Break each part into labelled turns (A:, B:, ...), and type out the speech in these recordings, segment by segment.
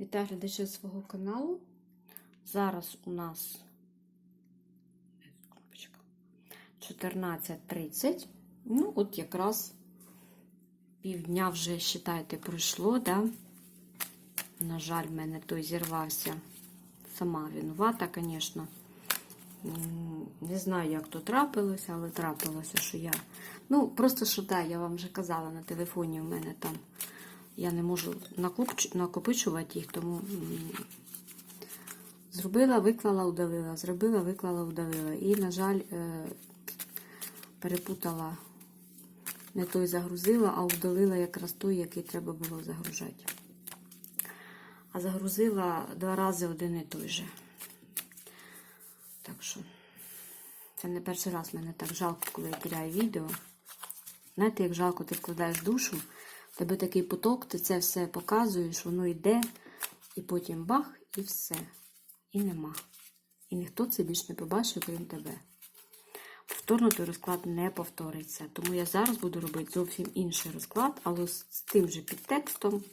A: Вітаю глядачі свого каналу. Зараз у нас кнопочка, 14.30. Ну, от якраз півдня вже, вважайте, пройшло, да? На жаль, в мене той зірвався. Сама винувата, звісно. Не знаю, як то трапилося, але трапилося, що я. Ну, просто що так, я вам вже казала на телефоні, у мене там. Я не можу накопичувати їх, тому зробила, виклала, удалила, зробила, виклала, удалила. І, на жаль, е, перепутала, не той загрузила, а удалила якраз той, який треба було загружати. А загрузила два рази один і той же. Так що, це не перший раз мене так жалко, коли я теряю відео. Знаєте, як жалко, ти вкладаєш душу, тебе такий поток, ти це все показуєш, воно йде, і потім бах, і все. І нема. І ніхто це більш не побачить, крім тебе. Повторно той розклад не повториться. Тому я зараз буду робити зовсім інший розклад, але з тим же підтекстом.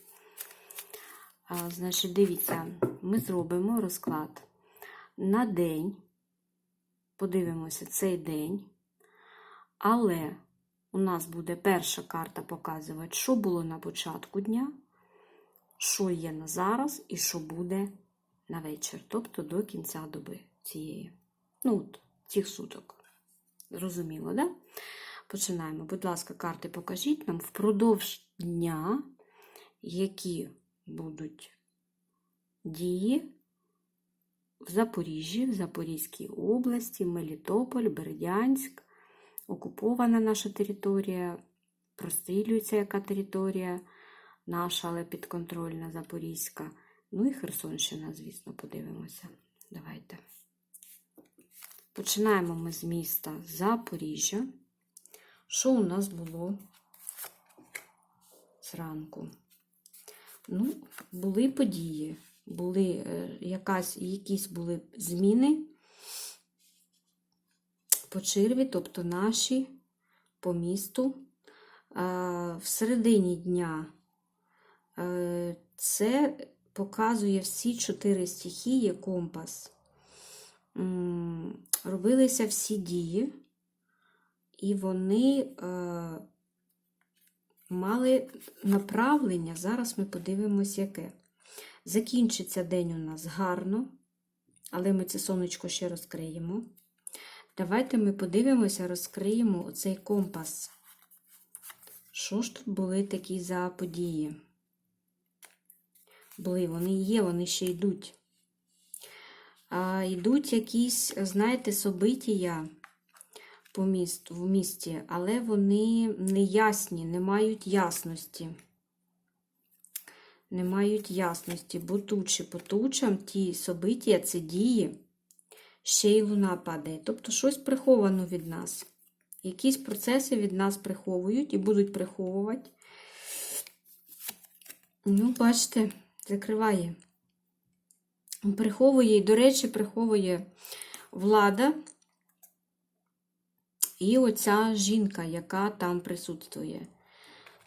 A: А, значить, дивіться, ми зробимо розклад на день. Подивимося цей день. Але у нас буде перша карта показувати, що було на початку дня, що є на зараз і що буде на вечір, тобто до кінця доби цієї. Ну, от, цих суток. Зрозуміло, да? Починаємо. Будь ласка, карти покажіть нам впродовж дня, які будуть дії в Запоріжжі, в Запорізькій області, Мелітополь, Бердянськ, окупована наша територія, прострілюється яка територія наша, але підконтрольна Запорізька. Ну і Херсонщина, звісно, подивимося. Давайте. Починаємо ми з міста Запоріжжя. Що у нас було зранку? Ну, були події, були е, якась, якісь були зміни по черві, тобто наші по місту. В середині дня е, це показує всі чотири стихії компас. Робилися всі дії, і вони е, мали направлення. Зараз ми подивимось, яке. Закінчиться день у нас гарно, але ми це сонечко ще розкриємо. Давайте ми подивимося, розкриємо оцей компас. Що ж тут були такі за події? Були, вони є, вони ще йдуть. Йдуть якісь, знаєте, собитія по місту, в місті, але вони не ясні, не мають ясності. Не мають ясності, бо тучі по тучам ті собиття, це дії, ще й луна падає. Тобто щось приховано від нас. Якісь процеси від нас приховують і будуть приховувати. Ну, бачите, закриває. Приховує, і, до речі, приховує влада і оця жінка, яка там присутствує.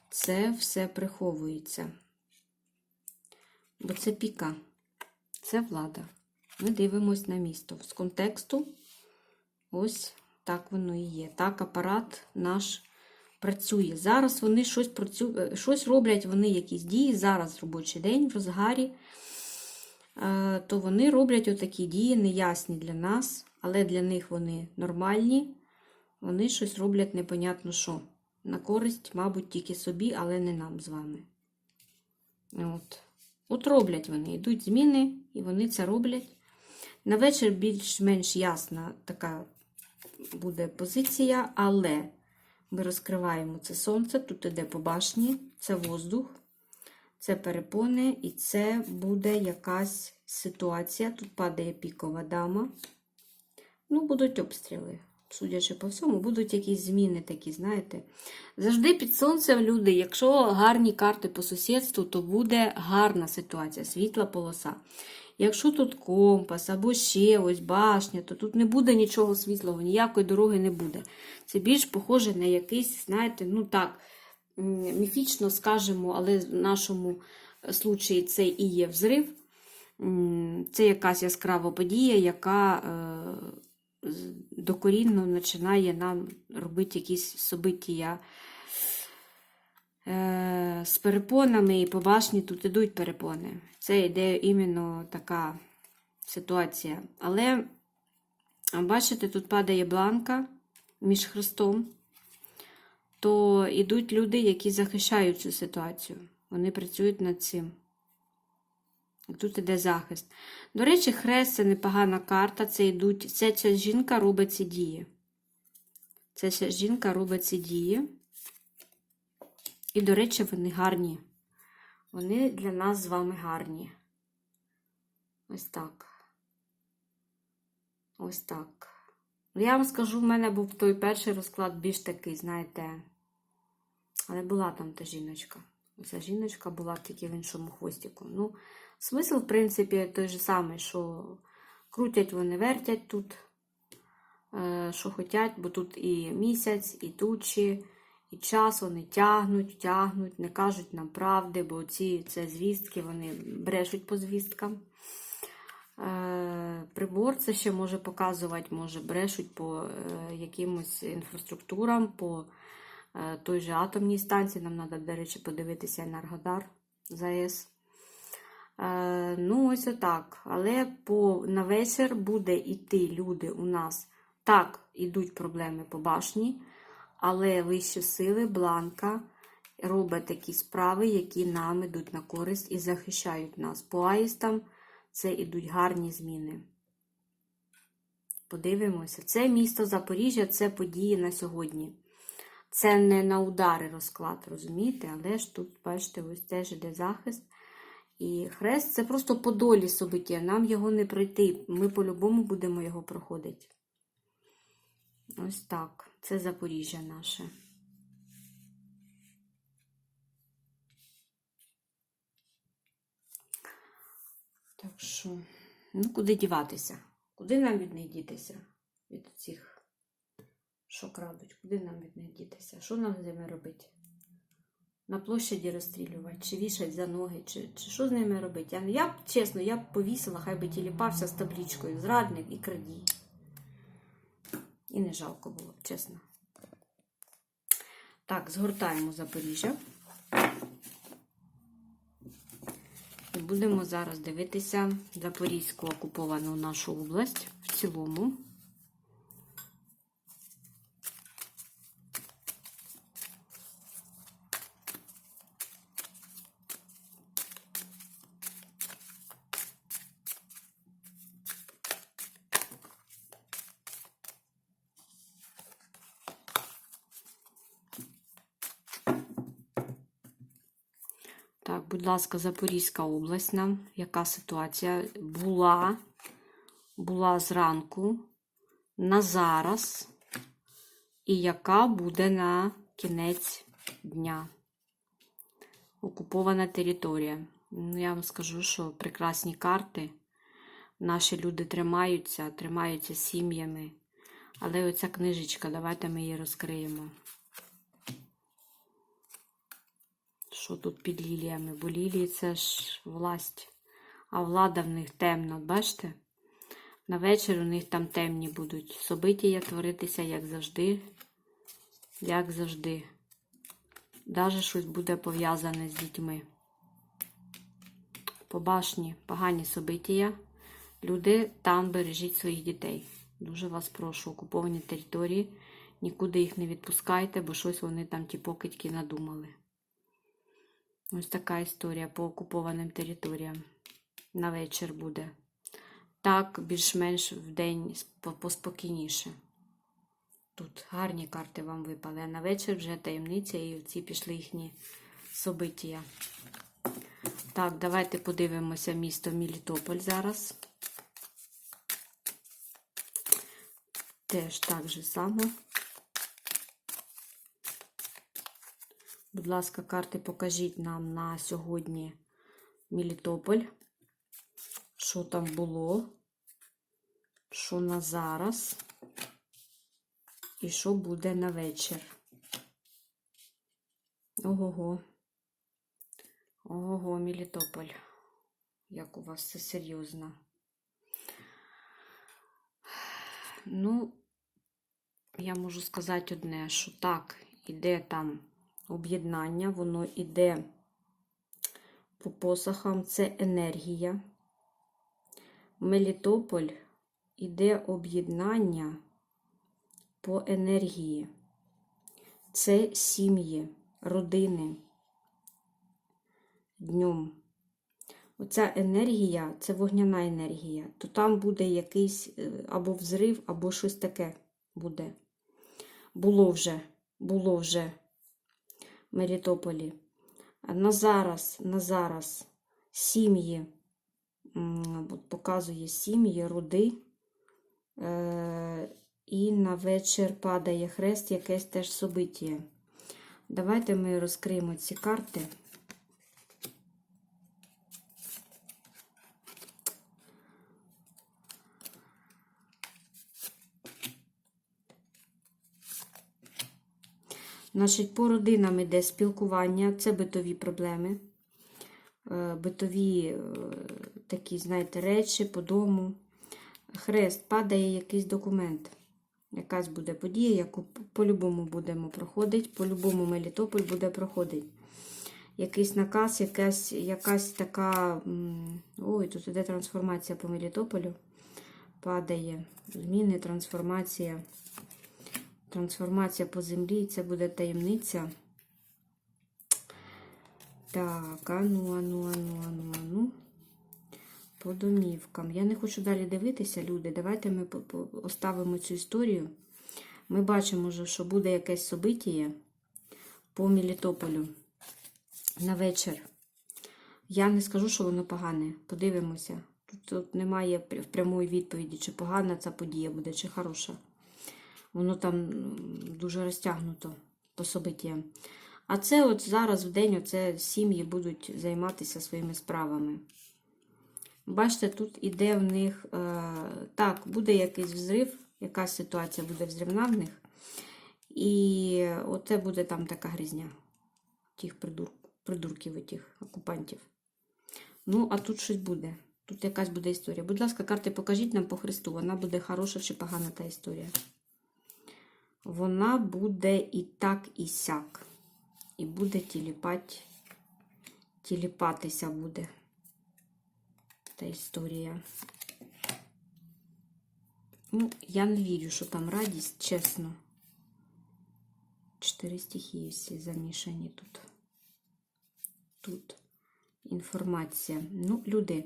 A: Це все приховується. Бо це піка, це влада. Ми дивимось на місто. З контексту ось так воно і є. Так апарат наш працює. Зараз вони щось працю... щось роблять, вони якісь дії. Зараз робочий день в розгарі. Е, То вони роблять отакі дії, неясні для нас, але для них вони нормальні. Вони щось роблять непонятно що. На користь, мабуть, тільки собі, але не нам з вами. От. От роблять вони, йдуть зміни, і вони це роблять. На вечір більш-менш ясна така буде позиція, але ми розкриваємо це сонце, тут іде по башні, це воздух, це перепони, і це буде якась ситуація. Тут падає пікова дама. Ну, будуть обстріли. Судячи по всьому, будуть якісь зміни такі, знаєте. Завжди під сонцем люди, якщо гарні карти по сусідству, то буде гарна ситуація, світла полоса. Якщо тут компас або ще ось башня, то тут не буде нічого світлого, ніякої дороги не буде. Це більш похоже на якийсь, знаєте, ну так, міфічно скажемо, але в нашому случаї це і є взрив. Це якась яскрава подія, яка е, докорінно починає нам робити якісь собиття з перепонами, і по башні тут ідуть перепони. Це йде іменно така ситуація. Але бачите, тут падає бланка між хрестом, то йдуть люди, які захищають цю ситуацію. Вони працюють над цим. Тут іде захист. До речі, хрест це непогана карта. Це йдуть. Це ця жінка робить ці дії. Це ця жінка робить ці дії. І, до речі, вони гарні. Вони для нас з вами гарні. Ось так. Ось так. Ну, Я вам скажу, в мене був той перший розклад більш такий, знаєте. Але була там та жіночка. Ця жіночка була тільки в іншому хвостику. Ну, смисл, в принципі, той же самий, що крутять вони, вертять тут, е, що хочуть, бо тут і місяць, і тучі, і час вони тягнуть, тягнуть, не кажуть нам правди, бо ці це звістки, вони брешуть по звісткам. Е, Прибор це ще може показувати, може брешуть по е, якимось інфраструктурам, по е, той же атомній станції. Нам треба, до речі, подивитися Енергодар ЗАЕС. Е, Ну, ось отак. Але по, на вечір буде йти люди у нас. Так, ідуть проблеми по башні, але вищі сили, бланка робить такі справи, які нам ідуть на користь і захищають нас. По аїстам це ідуть гарні зміни. Подивимося. Це місто Запоріжжя, це події на сьогодні. Це не на удари розклад, розумієте? Але ж тут, бачите, ось теж іде захист. І хрест це просто по долі собиття. Нам його не пройти. Ми по-любому будемо його проходити. Ось так. Це Запоріжжя наше. Так що, ну куди діватися? Куди нам від них дітися? Від цих, що крадуть? Куди нам від них дітися? Що нам з ними робити? На площаді розстрілювати, чи вішать за ноги, чи, чи що з ними робити? Я, б, чесно, я б повісила, хай би тіліпався з таблічкою зрадник і крадій. І не жалко було, чесно. Так, згортаємо Запоріжжя. І будемо зараз дивитися Запорізьку окуповану нашу область в цілому. Так, будь ласка, Запорізька область нам. Яка ситуація була? Була зранку, на зараз, і яка буде на кінець дня? Окупована територія. Ну, я вам скажу, що прекрасні карти. Наші люди тримаються, тримаються сім'ями. Але оця книжечка, давайте ми її розкриємо. Що тут під ліліями? Бо лілії це ж власть, а влада в них темна, бачите? На вечір у них там темні будуть. Собиття творитися, як завжди. Як завжди. Даже щось буде пов'язане з дітьми. По башні погані собиття. Люди там бережіть своїх дітей. Дуже вас прошу, окуповані території. Нікуди їх не відпускайте, бо щось вони там ті покидьки надумали. Ось така історія по окупованим територіям. На вечір буде. Так, більш-менш в день поспокійніше. Тут гарні карти вам випали, а на вечір вже таємниця і ці пішли їхні собиття. Так, давайте подивимося місто Мілітополь зараз. Теж так же само. Будь ласка, карти покажіть нам на сьогодні Мелітополь. Що там було? Що на зараз? І що буде на вечір? Ого-го. Ого, Мелітополь. Як у вас все серйозно. Ну, я можу сказати одне, що так, іде там об'єднання, воно іде по посохам, це енергія. Мелітополь іде об'єднання по енергії. Це сім'ї, родини днем. Оця енергія це вогняна енергія, то там буде якийсь е, або взрив, або щось таке буде. Було вже, було вже Мелітополі. На зараз, на зараз сім'ї, показує сім'ї, роди. Е, і на вечір падає хрест, якесь теж собиття. Давайте ми розкриємо ці карти. Значить, по родинам іде спілкування, це битові проблеми, е, битові е, такі, знаєте, речі по дому. Хрест, падає якийсь документ. Якась буде подія, яку по-любому будемо проходити, по-любому Мелітополь буде проходити. Якийсь наказ, якась, якась така. Ой, тут іде трансформація по Мелітополю. Падає. Зміни, трансформація. Трансформація по землі, це буде таємниця. Так, ану, ану, ану, ану, ану. По домівкам. Я не хочу далі дивитися, люди. Давайте ми оставимо цю історію. Ми бачимо, вже, що буде якесь событие по Мелітополю на вечір. Я не скажу, що воно погане. Подивимося. Тут, тут немає прямої відповіді, чи погана ця подія буде, чи хороша. Воно там дуже розтягнуто по событіям. А це от зараз в день оце сім'ї будуть займатися своїми справами. Бачите, тут іде в них, е, так, буде якийсь взрив, якась ситуація буде взривна в них. І оце буде там така грізня тих придур, придурків, тих окупантів. Ну, а тут щось буде. Тут якась буде історія. Будь ласка, карти покажіть нам по Христу. Вона буде хороша чи погана та історія. Вона буде і так, і сяк. І буде тіліпать, тіліпатися буде та історія. Ну, я не вірю, що там радість, чесно. Чотири стихії всі замішані тут. Тут інформація. Ну, люди,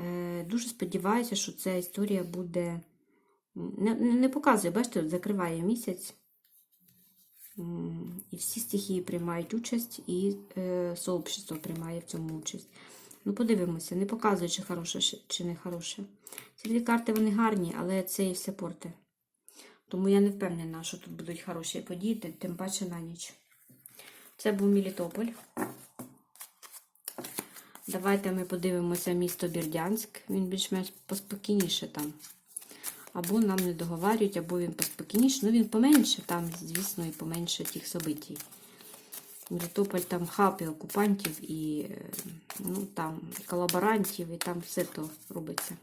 A: е, дуже сподіваюся, що ця історія буде. Не, не показує, бачите, закриває місяць. І всі стихії приймають участь, і е, сообщество приймає в цьому участь. Ну, подивимося, не показує, чи хороше, чи- не хороше. Ці дві карти вони гарні, але це і все порте. Тому я не впевнена, що тут будуть хороші події, тим- паче на ніч. Це був Мелітополь. Давайте ми подивимося місто Бірдянськ. Він більш-менш поспокійніше там. Або нам не договарюють, або він поспокійніше. Ну, він поменше, там, звісно, і поменше тих событій. Мелітополь там хапи окупантів і е, ну, там, і колаборантів, і там все то робиться.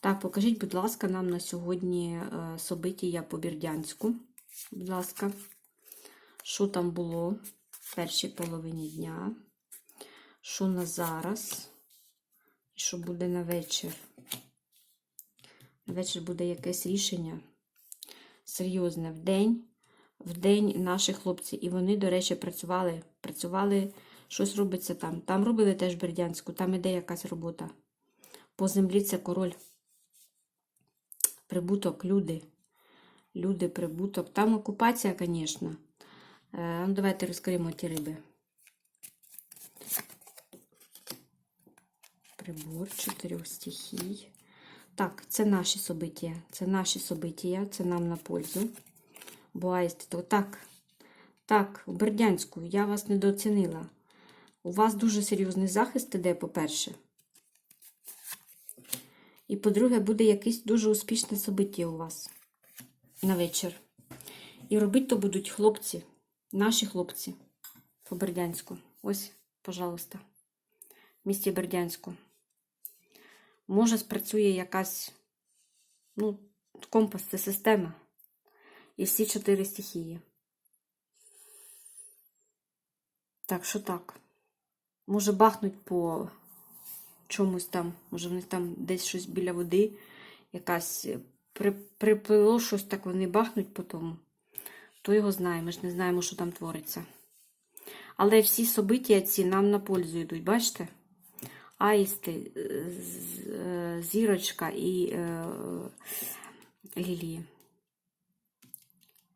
A: Так, покажіть, будь ласка, нам на сьогодні е, событія по Бірдянську. Будь ласка, що там було в першій половині дня, що на зараз, і що буде на вечір. Вечір буде якесь рішення серйозне в день. В день наші хлопці. І вони, до речі, працювали. Працювали, щось робиться там. Там робили теж Бердянську, там іде якась робота. По землі це король. Прибуток, люди. Люди, прибуток. Там окупація, звісно. Е, ну, давайте розкриємо ті риби. Прибор чотирьох стихій. Так, це наші события. Це наші события, це нам на пользу. Бо аїсти, то так, так, у Бердянську я вас недооцінила. У вас дуже серйозний захист іде, по-перше. І по-друге, буде якесь дуже успішне собиття у вас на вечір. І робити то будуть хлопці, наші хлопці по Бердянську. Ось пожалуйста, в місті Бердянську. Може, спрацює якась, ну, компас це система. І всі чотири стихії. Так, що так? Може бахнуть по чомусь там, може в них там десь щось біля води, якась е, при, приплило щось, так вони бахнуть по тому. Хто його знає, ми ж не знаємо, що там твориться. Але всі собиття ці нам на пользу йдуть, бачите? Аїсти, е, е, зірочка і е, лілії.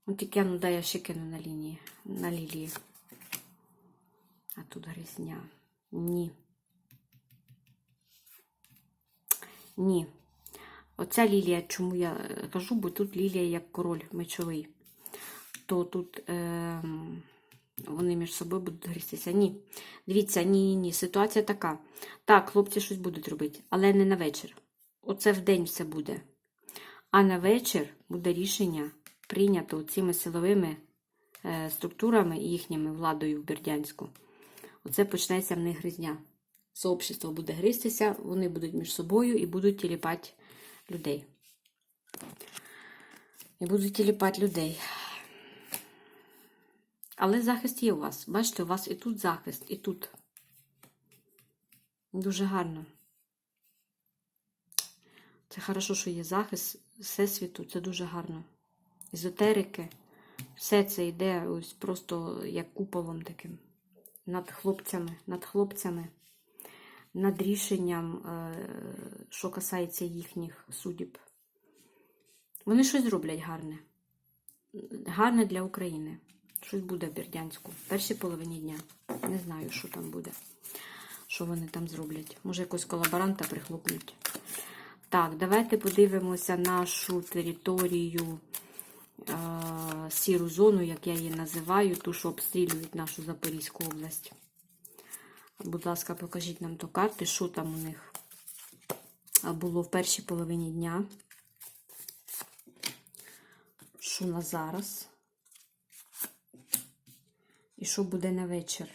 A: Ну, тільки, ну, дай я ще кину на лінії, на лілії. А тут грізня. Ні. Ні. Оця лілія, чому я кажу, бо тут лілія як король мечовий. То тут е, вони між собою будуть грістися. Ні. Дивіться, ні, ні, ні. Ситуація така. Так, хлопці щось будуть робити, але не на вечір. Оце в день все буде. А на вечір буде рішення прийнято цими силовими е, структурами і їхніми владою в Бердянську. Оце почнеться в них гризня. Сообщество буде гристися, вони будуть між собою і будуть тіліпати людей. І будуть тіліпати людей. Але захист є у вас. Бачите, у вас і тут захист, і тут. Дуже гарно. Це хорошо, що є захист Всесвіту, це дуже гарно. Езотерики. Все це йде ось просто як куполом таким. Над хлопцями, над хлопцями, над рішенням, е, що касається їхніх судіб. Вони щось зроблять гарне. Гарне для України. Щось буде в Бердянську. В першій половині дня. Не знаю, що там буде. Що вони там зроблять. Може, якогось колаборанта прихлопнуть. Так, давайте подивимося нашу територію, е, сіру зону, як я її називаю, ту, що обстрілюють нашу Запорізьку область. Будь ласка, покажіть нам то карти, що там у них було в першій половині дня. Що на зараз? І що буде на вечір?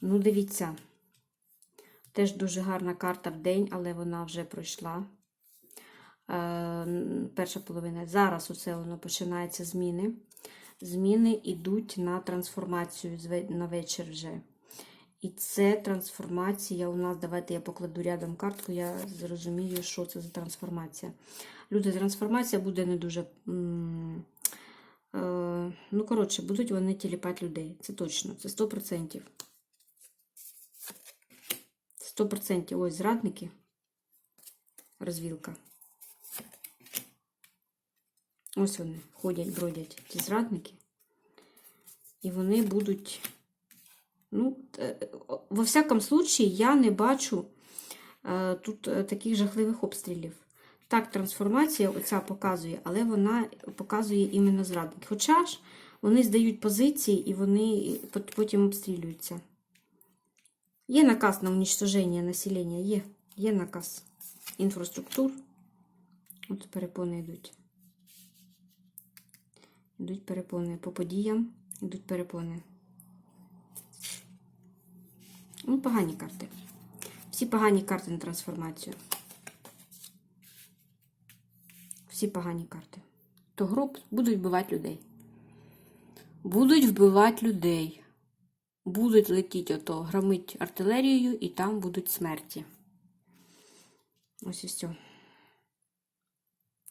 A: Ну, дивіться. Теж дуже гарна карта в день, але вона вже пройшла. Е, перша половина. Зараз усе воно починається зміни. Зміни йдуть на трансформацію на вечір вже. І це трансформація у нас, давайте я покладу рядом картку, я зрозумію, що це за трансформація. Люди, трансформація буде не дуже. м, Ну, коротше, будуть вони тіліпати людей. Це точно, це 100%. 100% ось зрадники. Розвілка. Ось вони ходять, бродять, ті зрадники. І вони будуть. Ну, е, во всякому случаї, я не бачу е, тут е, таких жахливих обстрілів. Так, трансформація оця показує, але вона показує іменно зрадники. Хоча ж вони здають позиції і вони потім обстрілюються. Є наказ на уничтоження населення, є, є наказ інфраструктур. От перепони йдуть. Йдуть перепони по подіям, йдуть перепони. Ну, погані карти. Всі погані карти на трансформацію. Всі погані карти. То груп будуть вбивати людей. Будуть вбивати людей. Будуть летіти ото, громить артилерією, і там будуть смерті. Ось і все.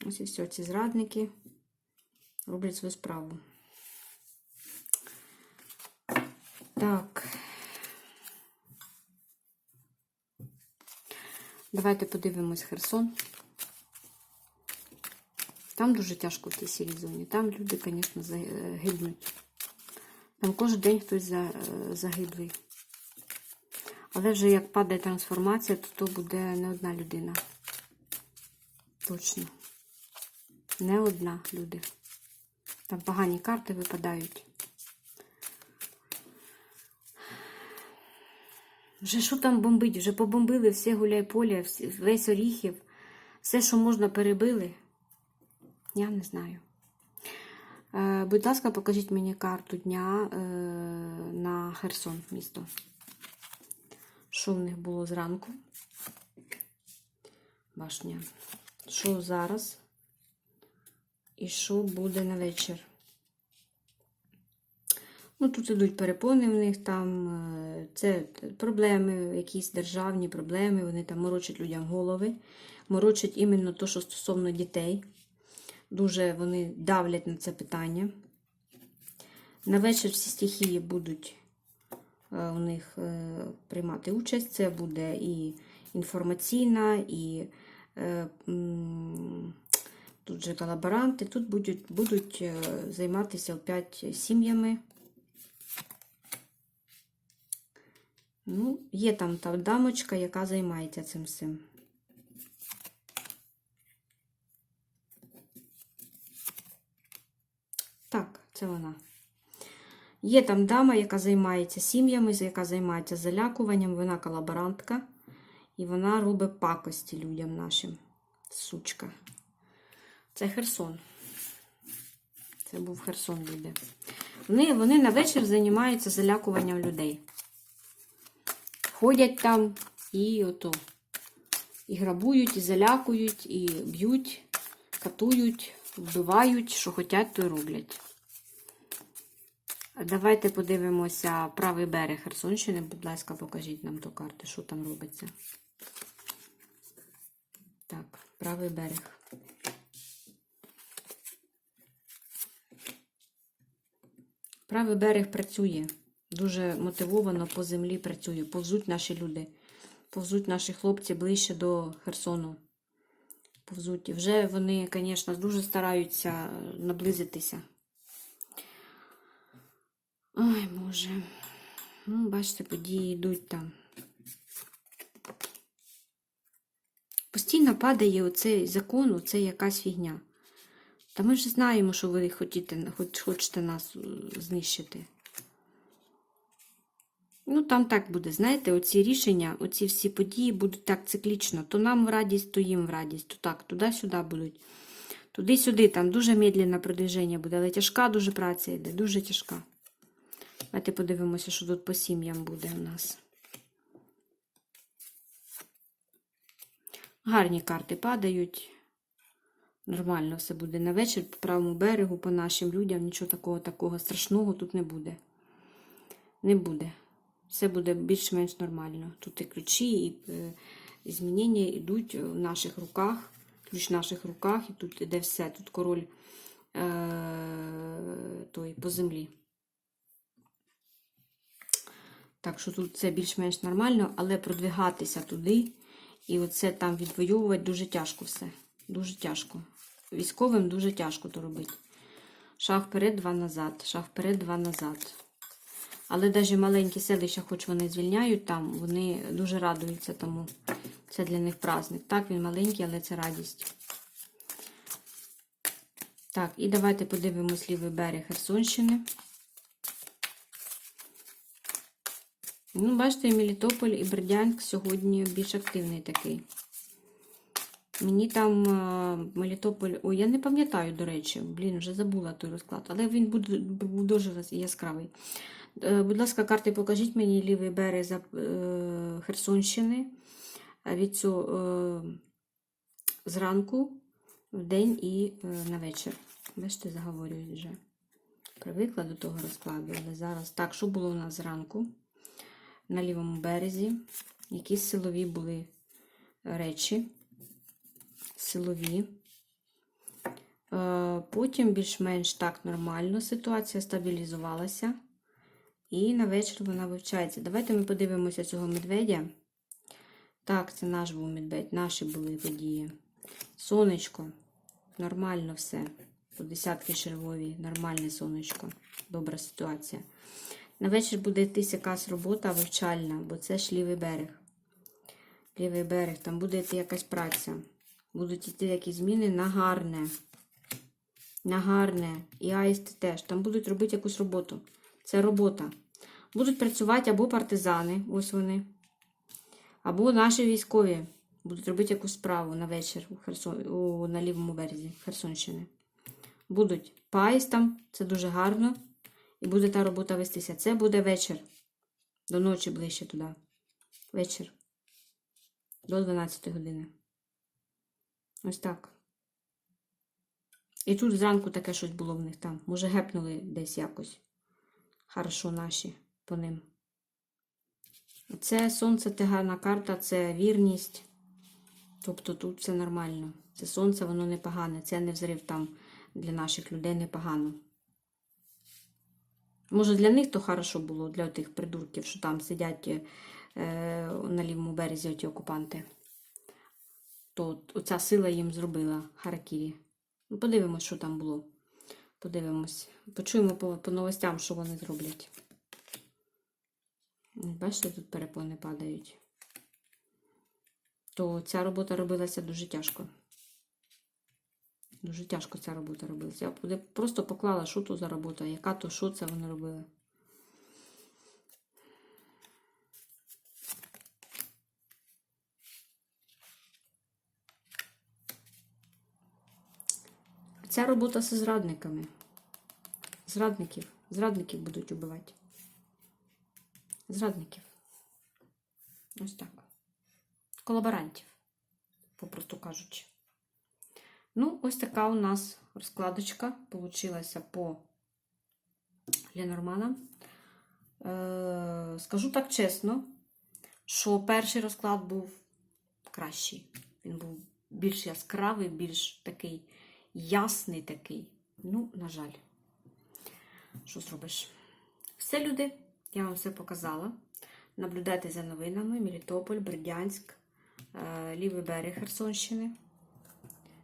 A: Ось і все. Ці зрадники роблять свою справу. Так. Давайте подивимось Херсон. Там дуже тяжко в тій сірій зоні. Там люди, звісно, загибнуть. Там кожен день хтось е, загиблий. Але вже як падає трансформація, то то буде не одна людина. Точно. Не одна люди. Там погані карти випадають. Вже що там бомбить? Вже побомбили все гуляй-поле, весь Оріхів, все, що можна, перебили. Я не знаю. Е, Будь ласка, покажіть мені карту дня е, на Херсон місто. Що в них було зранку? Башня. Що зараз? І що буде на вечір? Ну, тут ідуть перепони в них там, е, це проблеми, якісь державні проблеми, вони там морочать людям голови, морочать іменно то, що стосовно дітей. Дуже вони давлять на це питання. На вечір всі стихії будуть е, у них е, приймати участь. Це буде і інформаційна, і е, тут же колаборанти. Тут будуть, будуть займатися опять сім'ями. Ну, є там та дамочка, яка займається цим всім. Так, це вона. Є там дама, яка займається сім'ями, яка займається залякуванням, вона колаборантка. І вона робить пакості людям нашим. Сучка. Це Херсон. Це був Херсон люди. Вони, вони на вечір займаються залякуванням людей. Ходять там і ото. І грабують, і залякують, і б'ють, катують, вбивають, що хочуть, то й роблять. Давайте подивимося правий берег Херсонщини. Будь ласка, покажіть нам ту карту, що там робиться. Так, правий берег. Правий берег працює. Дуже мотивовано по землі працює. Повзуть наші люди. Повзуть наші хлопці ближче до Херсону. Повзуть. Вже вони, звісно, дуже стараються наблизитися. Ой, Боже. Ну, бачите, події йдуть там. Постійно падає оцей закон, оце якась фігня. Та ми ж знаємо, що ви хочете, хоч, хочете нас е, знищити. Ну, там так буде, знаєте, оці рішення, оці всі події будуть так циклічно. То нам в радість, то їм в радість, то так, туди-сюди будуть. Туди-сюди, там дуже медленне продвиження буде, але тяжка дуже праця йде, дуже тяжка. Давайте подивимося, що тут по сім'ям буде у нас. Гарні карти падають. Нормально все буде на вечір по правому берегу, по нашим людям. Нічого такого такого страшного тут не буде. Не буде. Все буде більш-менш нормально. Тут і ключі, і е, змінення йдуть в наших руках. Ключ в наших руках, і тут іде все. Тут король е, той по землі. Так що тут це більш-менш нормально, але продвигатися туди і оце там відвоювати дуже тяжко все. Дуже тяжко. Військовим дуже тяжко то робити. Шаг вперед, два назад, шаг вперед, два назад. Але навіть маленькі селища, хоч вони звільняють там, вони дуже радуються тому. Це для них праздник. Так, він маленький, але це радість. Так, і давайте подивимось лівий берег Херсонщини. Ну, бачите, Мелітополь і Бердянськ сьогодні більш активний такий. Мені там е, Мелітополь. Ой, я не пам'ятаю, до речі, блін, вже забула той розклад, але він буде, був дуже яскравий. Е, Будь ласка, карти покажіть мені лівий берег е, Херсонщини від цього зранку, в день і на вечір. Бачите, заговорюють вже. Привикла до того розкладу, але зараз. Так, що було у нас зранку? На лівому березі. Якісь силові були речі. Силові. Е, Потім більш-менш так нормально ситуація стабілізувалася. І на вечір вона вивчається. Давайте ми подивимося цього медведя. Так, це наш був медведь, наші були події. Сонечко. Нормально все. По десятки червові, нормальне сонечко. Добра ситуація. На вечір буде йтись якась робота вивчальна, бо це ж лівий берег. Лівий берег, там буде йти якась праця. Будуть йти якісь зміни на гарне. На гарне. І аїсти теж. Там будуть робити якусь роботу. Це робота. Будуть працювати або партизани, ось вони, або наші військові будуть робити якусь справу на вечір у Херсон, у, на лівому березі Херсонщини. будуть по аїстам, це дуже гарно. І буде та робота вестися. Це буде вечір. До ночі ближче туди. Вечір. До 12 години. Ось так. І тут зранку таке щось було в них там. Може, гепнули десь якось. Хорошо наші по ним. Це сонце, це гарна карта, це вірність. Тобто тут все нормально. Це сонце, воно не погане. Це не взрив там для наших людей непогано. Може, для них то хорошо було, для тих придурків, що там сидять е, на лівому березі оті окупанти. То оця сила їм зробила Харакірі. Ну, подивимось, що там було. Подивимось. Почуємо по, по новостям, що вони зроблять. Бачите, тут перепони падають. То ця робота робилася дуже тяжко. Дуже тяжко ця робота робилася. Я просто поклала, що то за робота, яка то, що це вони робили. Ця робота з зрадниками. Зрадників. Зрадників будуть убивати. Зрадників. Ось так. Колаборантів, попросту кажучи. Ну, ось така у нас розкладочка получилася по Ленормана. Скажу так чесно, що перший розклад був кращий. Він був більш яскравий, більш такий ясний такий. Ну, на жаль, що зробиш? Все, люди, я вам все показала. Наблюдайте за новинами: Мелітополь, Бердянськ, е, лівий берег Херсонщини.